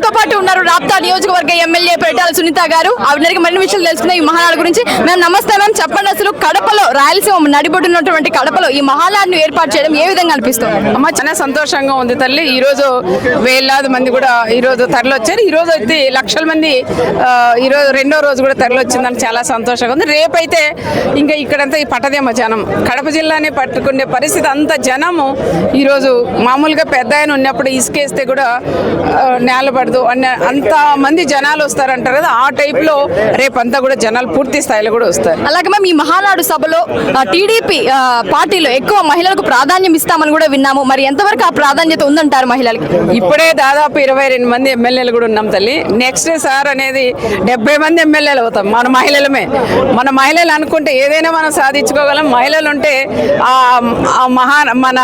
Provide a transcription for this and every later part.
మనతో పాటు ఉన్నారు రాప్తా నియోజకవర్గ ఎమ్మెల్యే పేటాల సునీత గారు. ఆవిడకి మరిన్ని విషయాలు తెలుసుకున్న ఈ మహానాడు గురించి. మేము నమస్తే మ్యామ్. చెప్పండి అసలు కడపలో రాయలసీమ నడిబొట్టున్నటువంటి కడపలో ఈ మహానాడును ఏర్పాటు చేయడం ఏ విధంగా అనిపిస్తుంది? అమ్మ చాలా సంతోషంగా ఉంది తల్లి. ఈ రోజు వేలాది మంది కూడా ఈ రోజు తరలొచ్చారు. ఈ రోజు అయితే లక్షల మంది ఈ రోజు రెండో రోజు కూడా తరలొచ్చిందని చాలా సంతోషంగా ఉంది. రేపైతే ఇంకా ఇక్కడంతా ఈ పట్టదేమో జనం. కడప జిల్లానే పట్టుకునే పరిస్థితి అంత జనము. ఈరోజు మామూలుగా పెద్ద ఆయన ఉన్నప్పుడు ఇసుకేస్తే కూడా ఆ, నేల పడదు అన్న అంత మంది జనాలు వస్తారంటారు కదా ఆ టైప్లో రేపంతా కూడా జనాలు పూర్తి స్థాయిలో కూడా వస్తారు. అలాగే మేము ఈ మహానాడు సభలో టీడీపీ పార్టీలో ఎక్కువ మహిళలకు ప్రాధాన్యం ఇస్తామని కూడా విన్నాము. మరి ఎంతవరకు ఆ ప్రాధాన్యత ఉందంటారు మహిళలకి? ఇప్పుడే దాదాపు ఇరవై రెండు మంది ఎమ్మెల్యేలు కూడా ఉన్నాం తల్లి. నెక్స్ట్ సార్ అనేది డెబ్బై మంది ఎమ్మెల్యేలు అవుతాం మన మహిళలమే. మన మహిళలు అనుకుంటే ఏదైనా మనం సాధించుకోగలం. మహిళలు ఉంటే ఆ మహా మన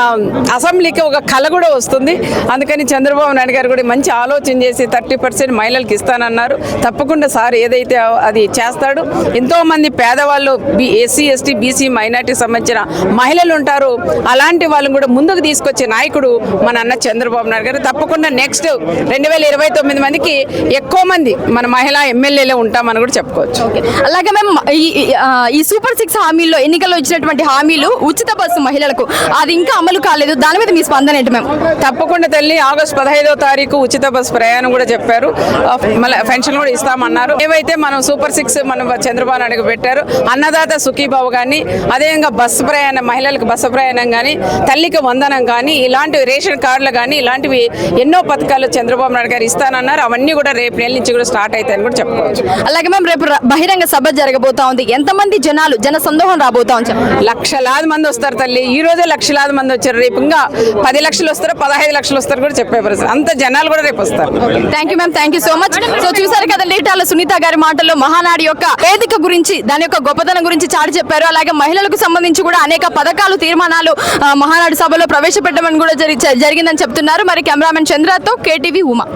అసెంబ్లీకి ఒక కళ కూడా వస్తుంది. అందుకని చంద్రబాబు నాయుడు గారు కూడా మంచి ఆలోచన చేసి థర్టీ పర్సెంట్ మహిళలకు ఇస్తానన్నారు. తప్పకుండా సార్ ఏదైతే అది చేస్తాడు. ఎంతో మంది పేదవాళ్ళు బి ఎస్సీ ఎస్టీ బీసీ మైనార్టీకి సంబంధించిన మహిళలు ఉంటారు. అలాంటి వాళ్ళని కూడా ముందుకు తీసుకొచ్చే నాయకుడు మన అన్న చంద్రబాబు నాయుడు గారు. తప్పకుండా నెక్స్ట్ రెండు వేల ఇరవై తొమ్మిది మందికి ఎక్కువ మంది మన మహిళా ఎమ్మెల్యేలే ఉంటామని కూడా చెప్పుకోవచ్చు. అలాగే మేము ఈ- సూపర్ సిక్స్ హామీల్లో ఎన్నికల్లో ఇచ్చినటువంటి హామీలు ఉచిత బస్సు మహిళలకు అది ఇంకా అమలు కాలేదు. దాని మీద మీ స్పందన ఏంటి మేము తప్పకుండా తల్లి ఆగస్ట్ పదహైదో తారీఖు ఉచిత బస్ ప్రయాణం కూడా చెప్పారు. మళ్ళీ పెన్షన్ కూడా ఇస్తామన్నారు. ఏవైతే మనం సూపర్ సిక్స్ మనం చంద్రబాబు నాయుడు పెట్టారు అన్నదాత సుఖీబాబు కానీ అదేవిధంగా బస్సు ప్రయాణం మహిళలకు బస్సు ప్రయాణం కానీ తల్లికి వందనం కానీ ఇలాంటి రేషన్ కార్డులు కానీ ఇలాంటివి ఎన్నో పథకాలు చంద్రబాబు నాయుడు గారు ఇస్తానన్నారు. అవన్నీ కూడా రేపు నెల నుంచి కూడా స్టార్ట్ అవుతాయని కూడా చెప్పుకోవచ్చు. అలాగే మేము రేపు బహిరంగ సభ జరగబోతా ఉంది. ఎంతమంది జనాలు జన సందోహం రాబోతా ఉంది. లక్షలాది మంది వస్తారు తల్లి. ఈ రోజే లక్షలాది మంది వచ్చారు. రేపు ఇంకా పది లక్షలు వస్తారు పదహైదు లక్షలు వస్తారు కూడా చెప్పే పరిస్థితి. అంత జనాలు కూడా రేపు వస్తారు. Thank you ma'am thank you so much so చూసారు కదా లేటాల సునీత గారి మాటల్లో మహానాడు యొక్క వేదిక గురించి దాని యొక్క గొప్పతనం గురించి చాటి చెప్పారు. అలాగే మహిళలకు సంబంధించి కూడా అనేక పథకాలు తీర్మానాలు మహానాడు సభలో ప్రవేశపెట్టమని కూడా జరి- జరిగిందని చెప్తున్నారు. మరి కెమెరామెన్ చంద్రతో కేటీవీ ఉమా.